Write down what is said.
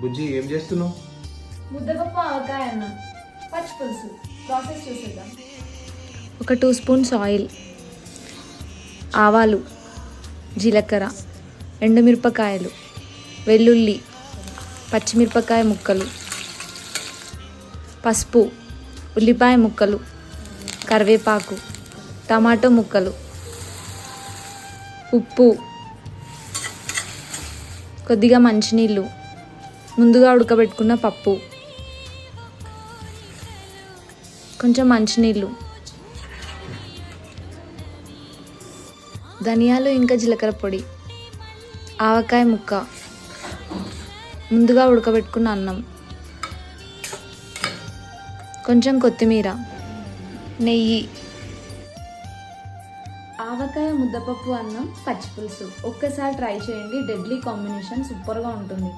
బుజ్జి ఏం చేస్తున్నావు? అన్న. పచ్చి పులుసు. ప్రాసెస్ చూసేద్దాం. ఒక టూ స్పూన్స్ ఆయిల్ ఆవాలు జీలకర్ర ఎండుమిరపకాయలు వెల్లుల్లి పచ్చిమిరపకాయ ముక్కలు పసుపు ఉల్లిపాయ ముక్కలు కరివేపాకు టమాటో ముక్కలు ఉప్పు కొద్దిగా మంచినీళ్ళు ముందుగా ఉడకబెట్టుకున్న పప్పు. కొంచెం మంచినీళ్ళు. ధనియాలు ఇంకా జీలకర్ర పొడి. ఆవకాయ ముక్క. ముందుగా ఉడకబెట్టుకున్న అన్నం. కొంచెం కొత్తిమీర. నెయ్యి. ఆవకాయ ముద్దపప్పు అన్నం పచ్చి పులుసు ఒక్కసారి ట్రై చేయండి. డెడ్లీ కాంబినేషన్ సూపర్గా ఉంటుంది.